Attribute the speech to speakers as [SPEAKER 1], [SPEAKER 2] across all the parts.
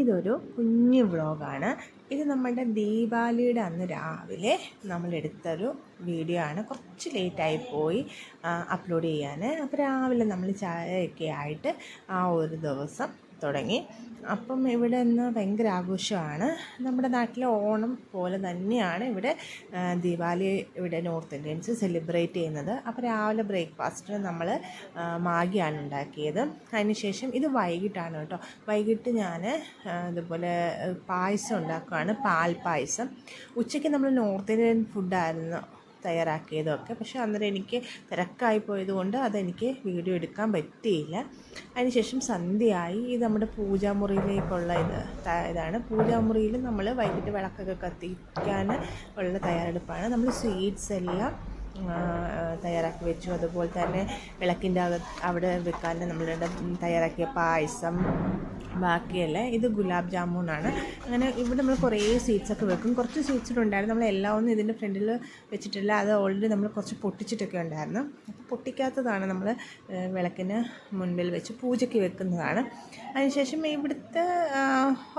[SPEAKER 1] ഇതൊരു കുഞ്ഞു വ്ളോഗാണ് ഇത് നമ്മുടെ ദീപാവലിയുടെ അന്ന് രാവിലെ നമ്മൾ എടുത്തൊരു വീഡിയോ ആണ്. കുറച്ച് ലേറ്റായി പോയി അപ്ലോഡ് ചെയ്യാൻ അപ്പോൾ രാവിലെ നമ്മൾ ചായയൊക്കെ ആയിട്ട് ആ ഒരു ദിവസം തുടങ്ങി. അപ്പം ഇവിടെ നിന്ന് ഭയങ്കര ആഘോഷമാണ്. നമ്മുടെ നാട്ടിലെ ഓണം പോലെ തന്നെയാണ് ഇവിടെ ദീപാവലി ഇവിടെ നോർത്ത് ഇന്ത്യൻസ് സെലിബ്രേറ്റ് ചെയ്യുന്നത്. അപ്പോൾ രാവിലെ ബ്രേക്ക്ഫാസ്റ്റിന് നമ്മൾ മാഗിയാണ് ഉണ്ടാക്കിയത്. അതിനുശേഷം ഇത് വൈകിട്ടാണ് കേട്ടോ. വൈകിട്ട് ഞാൻ ഇതുപോലെ പായസം ഉണ്ടാക്കുകയാണ് പാൽ പായസം. ഉച്ചയ്ക്ക് നമ്മൾ നോർത്ത് ഇന്ത്യൻ ഫുഡായിരുന്നു. തയ്യാറാക്കിയതൊക്കെ. പക്ഷേ അന്നേരം എനിക്ക് തിരക്കായി പോയതുകൊണ്ട് അതെനിക്ക് വീഡിയോ എടുക്കാൻ പറ്റിയില്ല. അതിനുശേഷം സന്ധ്യയായി. ഇത് നമ്മുടെ പൂജാമുറിയിലേക്കുള്ള ഇത് ഇതാണ്. പൂജാമുറിയിൽ നമ്മൾ വൈകിട്ട് വിളക്കൊക്കെ കത്തിക്കാൻ ഉള്ള തയ്യാറെടുപ്പാണ്. നമ്മൾ സ്വീറ്റ്സ് എല്ലാം തയ്യാറാക്കി വെച്ചു. അതുപോലെ തന്നെ വിളക്കിന്റെ അകത്ത് അവിടെ വെക്കാൻ നമ്മളുടെ തയ്യാറാക്കിയ പായസം ബാക്കിയല്ലേ. ഇത് ഗുലാബ് ജാമുനാണ്. അങ്ങനെ ഇവിടെ നമ്മൾ കുറേ സ്വീറ്റ്സ് ഒക്കെ വെക്കും. കുറച്ച് സ്വീറ്റ്സ് ഉണ്ടായിരുന്നു. നമ്മൾ എല്ലാം ഒന്നും ഇതിന്റെ ഫ്രണ്ടിൽ വെച്ചിട്ടില്ല. അത് ഓൾറെഡി നമ്മൾ കുറച്ച് പൊട്ടിച്ചിട്ടൊക്കെ ഉണ്ടായിരുന്നു. അപ്പോൾ പൊട്ടിക്കാത്തതാണ് നമ്മൾ വിളക്കിന് മുൻപിൽ വെച്ച് പൂജയ്ക്ക് വെക്കുന്നതാണ്. അതിനുശേഷം ഇവിടുത്തെ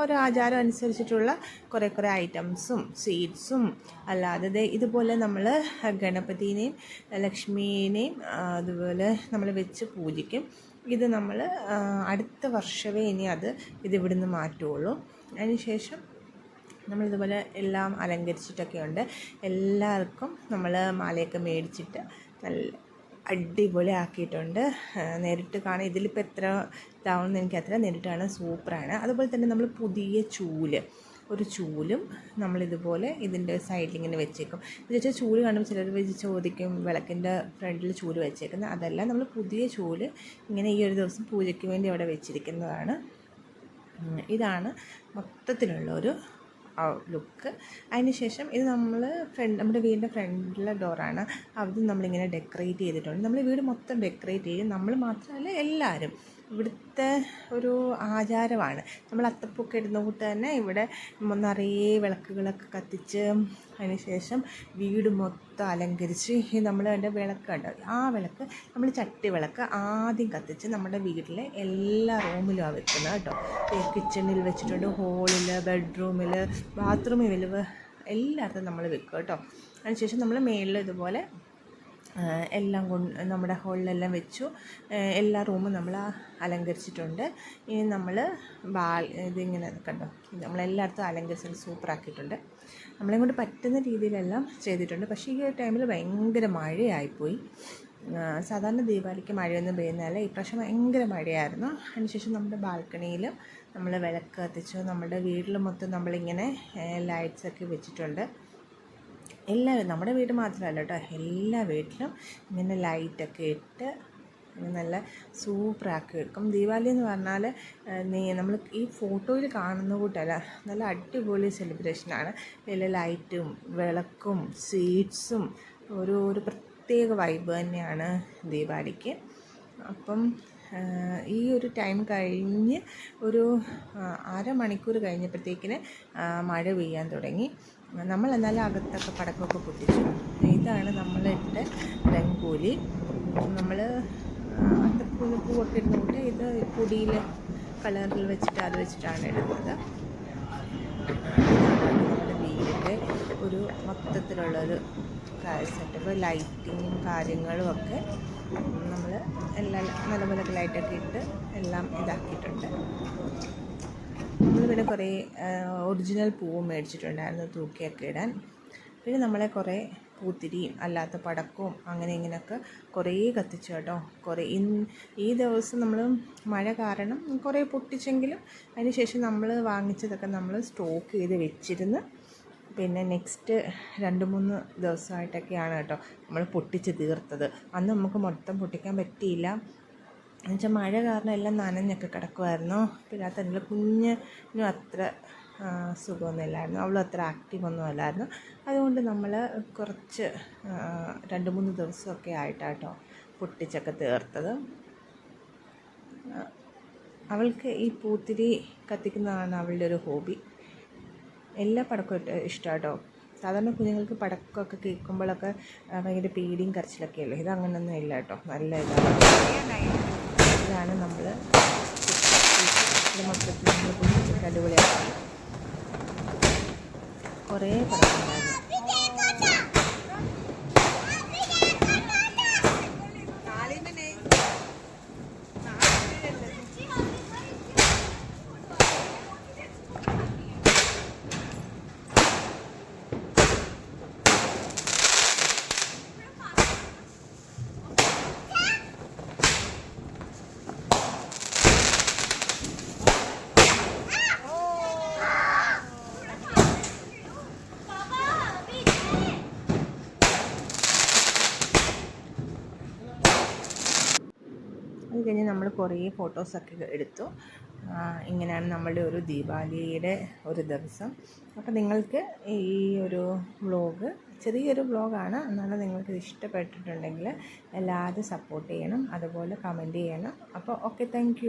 [SPEAKER 1] ഒരു ആചാരം അനുസരിച്ചിട്ടുള്ള കുറേ കുറേ ഐറ്റംസും സ്വീറ്റ്സും അല്ലാതെ ഇതുപോലെ നമ്മൾ ഗണപതിനെയും ലക്ഷ്മീനെയും അതുപോലെ നമ്മൾ വെച്ച് പൂജിക്കും. ഇത് നമ്മൾ അടുത്ത വർഷമേ ഇനി അത് ഇത് ഇവിടുന്ന് മാറ്റുള്ളൂ അതിനുശേഷം നമ്മളിതുപോലെ എല്ലാം അലങ്കരിച്ചിട്ടൊക്കെ ഉണ്ട് എല്ലാവർക്കും നമ്മൾ മാലയൊക്കെ മേടിച്ചിട്ട് നല്ല അടിപൊളി ആക്കിയിട്ടുണ്ട് നേരിട്ട് കാണാൻ ഇതിലിപ്പോൾ എത്ര ഇതാവുമെന്ന് എനിക്കത്ര നേരിട്ട് കാണാൻ സൂപ്പറാണ്. അതുപോലെ തന്നെ നമ്മൾ പുതിയ ചൂൽ. ഒരു ചൂലും നമ്മളിതുപോലെ ഇതിന്റെ സൈഡിൽ ഇങ്ങനെ വെച്ചേക്കും വെച്ചാൽ ചൂൽ കാണുമ്പോൾ ചിലർ വെച്ച് ചോദിക്കും വിളക്കിന്റെ ഫ്രണ്ടിൽ ചൂൽ വെച്ചേക്കുന്നത്. അതല്ല നമ്മൾ പുതിയ ചൂൽ ഇങ്ങനെ ഈ ഒരു ദിവസം പൂജയ്ക്ക് വേണ്ടി അവിടെ വെച്ചിരിക്കുന്നതാണ്. ഇതാണ് മൊത്തത്തിലുള്ള ഒരു ലുക്ക്. അതിനുശേഷം ഇത് നമ്മൾ ഫ്രണ്ട് നമ്മുടെ വീടിന്റെ ഫ്രണ്ടിലെ ഡോറാണ്. അത് നമ്മളിങ്ങനെ ഡെക്കറേറ്റ് ചെയ്തിട്ടുണ്ട്. നമ്മൾ വീട് മൊത്തം ഡെക്കറേറ്റ് ചെയ്യും. നമ്മൾ മാത്രമല്ല എല്ലാവരും. ഇവിടുത്തെ ഒരു ആചാരമാണ്. നമ്മൾ അത്തപ്പൂക്കെ ഇടുന്ന കൂട്ട് തന്നെ ഇവിടെ നിറയെ വിളക്കുകളൊക്കെ കത്തിച്ച് അതിന് ശേഷം വീട് മൊത്തം അലങ്കരിച്ച് ഈ നമ്മൾ അതിന്റെ വിളക്ക് ഉണ്ട് ആ വിളക്ക് നമ്മൾ ചട്ടി വിളക്ക് ആദ്യം കത്തിച്ച് നമ്മുടെ വീട്ടിലെ എല്ലാ റൂമിലും വെക്കുന്നത് കേട്ടോ. കിച്ചണിൽ വെച്ചിട്ടുണ്ട് ഹോളിൽ ബെഡ്റൂമിൽ ബാത്റൂമിൽ എല്ലായിടത്തും നമ്മൾ വെക്കും കേട്ടോ. അതിനുശേഷം നമ്മൾ മേളിൽ ഇതുപോലെ ആ, എല്ലാം കൊണ്ട് നമ്മുടെ ഹോളിലെല്ലാം വെച്ചു. എല്ലാ റൂമും നമ്മൾ അലങ്കരിച്ചിട്ടുണ്ട്. ഇനി നമ്മൾ ബാൽ ഇതിങ്ങനെ കണ്ടോ? നമ്മളെല്ലായിടത്തും അലങ്കരിച്ചിട്ട് സൂപ്പറാക്കിയിട്ടുണ്ട്. നമ്മളെ കൊണ്ട് പറ്റുന്ന രീതിയിലെല്ലാം ചെയ്തിട്ടുണ്ട്. പക്ഷേ ഈ ഒരു ടൈമിൽ ഭയങ്കര മഴയായിപ്പോയി. സാധാരണ ദീപാവലിക്ക് മഴയൊന്നും പെയ്യുന്നതല്ല. ഇപ്രാവശ്യം ഭയങ്കര മഴയായിരുന്നു. അതിനുശേഷം നമ്മുടെ ബാൽക്കണിയിൽ നമ്മൾ വിളക്ക് കത്തിച്ചു. നമ്മുടെ വീട്ടിൽ മൊത്തം നമ്മളിങ്ങനെ ലൈറ്റ്സൊക്കെ വെച്ചിട്ടുണ്ട്. എല്ലാ നമ്മുടെ വീട് മാത്രമല്ല കേട്ടോ എല്ലാ വീട്ടിലും ഇങ്ങനെ ലൈറ്റൊക്കെ ഇട്ട് നല്ല സൂപ്പറാക്കി എടുക്കും. ദീപാവലി എന്ന് പറഞ്ഞാൽ നമ്മൾ ഈ ഫോട്ടോയിൽ കാണുന്ന കൂട്ടല്ല നല്ല അടിപൊളി സെലിബ്രേഷനാണ് വലിയ ലൈറ്റും വിളക്കും സ്വീറ്റ്സും ഒരു ഒരു പ്രത്യേക വൈബ് തന്നെയാണ് ദീപാവലിക്ക്. അപ്പം ഈ ഒരു ടൈം കഴിഞ്ഞ് ഒരു അരമണിക്കൂർ കഴിഞ്ഞപ്പോഴത്തേക്കിന് മഴ പെയ്യാൻ തുടങ്ങി. നമ്മൾ എന്നാലും അകത്തൊക്കെ പടക്കമൊക്കെ പൊട്ടിച്ചു. ഇതാണ് നമ്മളിട്ട രംഗോലി. നമ്മൾ അത്തപ്പൂവിന് പൂവൊക്കെ ഇടുന്നുകൊണ്ട് ഇത് പൊടിയിൽ കളറിൽ വെച്ചിട്ട് അത് വെച്ചിട്ടാണ് ഇടുന്നത്. നമ്മുടെ വീടിന്റെ ഒരു മൊത്തത്തിലുള്ളൊരു സെറ്റപ്പ് ലൈറ്റിങ്ങും കാര്യങ്ങളും ഒക്കെ നമ്മൾ എല്ലാം നല്ല പോലെ ഇട്ട് എല്ലാം ഇതാക്കിയിട്ടുണ്ട്. നമ്മൾ പിന്നെ കുറേ ഒറിജിനൽ പൂവ് മേടിച്ചിട്ടുണ്ടായിരുന്നു തൂക്കിയൊക്കെ ഇടാൻ. പിന്നെ നമ്മളെ കുറേ പൂത്തിരിയും അല്ലാത്ത പടക്കവും അങ്ങനെ ഇങ്ങനെയൊക്കെ കുറേ കത്തിച്ചു കേട്ടോ. കുറേ ഈ ദിവസം നമ്മൾ മഴ കാരണം കുറേ പൊട്ടിച്ചെങ്കിലും അതിന് ശേഷം നമ്മൾ വാങ്ങിച്ചതൊക്കെ നമ്മൾ സ്റ്റോക്ക് ചെയ്ത് വെച്ചിരുന്ന് പിന്നെ നെക്സ്റ്റ് രണ്ട് മൂന്ന് ദിവസമായിട്ടൊക്കെയാണ് കേട്ടോ നമ്മൾ പൊട്ടിച്ച് തീർത്തത്. അന്ന് നമുക്ക് മൊത്തം പൊട്ടിക്കാൻ പറ്റിയില്ല. എന്നുവെച്ചാൽ മഴ കാരണം എല്ലാം നനഞ്ഞൊക്കെ കിടക്കുമായിരുന്നു പിന്നെ തന്നെ കുഞ്ഞിനും അത്ര സുഖമൊന്നുമില്ലായിരുന്നു അവളും അത്ര ആക്റ്റീവ് ഒന്നും അല്ലായിരുന്നു. അതുകൊണ്ട് നമ്മൾ കുറച്ച് രണ്ട് മൂന്ന് ദിവസമൊക്കെ ആയിട്ടാട്ടോ പൊട്ടിച്ചൊക്കെ തീർത്തത്. അവൾക്ക് ഈ പൂത്തിരി കത്തിക്കുന്നതാണ് അവളുടെ ഒരു ഹോബി. എല്ലാ പടക്കവും ഇഷ്ടമാണ് കേട്ടോ സാധാരണ കുഞ്ഞുങ്ങൾക്ക് പടക്കമൊക്കെ കേൾക്കുമ്പോഴൊക്കെ ഭയങ്കര പേടിയും കരച്ചിലൊക്കെ അല്ലേ? ഇത് അങ്ങനെയൊന്നും ഇല്ല കേട്ടോ. നല്ല ഇതാണ്. ഇതാണ് നമ്മൾ മൊത്തത്തിൽ നമ്മൾ പൊട്ടിച്ചിട്ട് അടിപൊളിയാക്കി. കുറേ പടമുണ്ടായിരുന്നു അത് കഴിഞ്ഞ് നമ്മൾ കുറേ ഫോട്ടോസൊക്കെ എടുത്തു. ഇങ്ങനെയാണ് നമ്മളുടെ ഒരു ദീപാവലിയുടെ ഒരു ദിവസം. അപ്പോൾ നിങ്ങൾക്ക് ഈ ഒരു വ്ളോഗ് ചെറിയൊരു വ്ളോഗാണ് എന്നാലും നിങ്ങൾക്ക് ഇഷ്ടപ്പെട്ടിട്ടുണ്ടെങ്കിൽ എല്ലാവരും സപ്പോർട്ട് ചെയ്യണം. അതുപോലെ കമന്റ് ചെയ്യണം. അപ്പോൾ ഓക്കെ താങ്ക്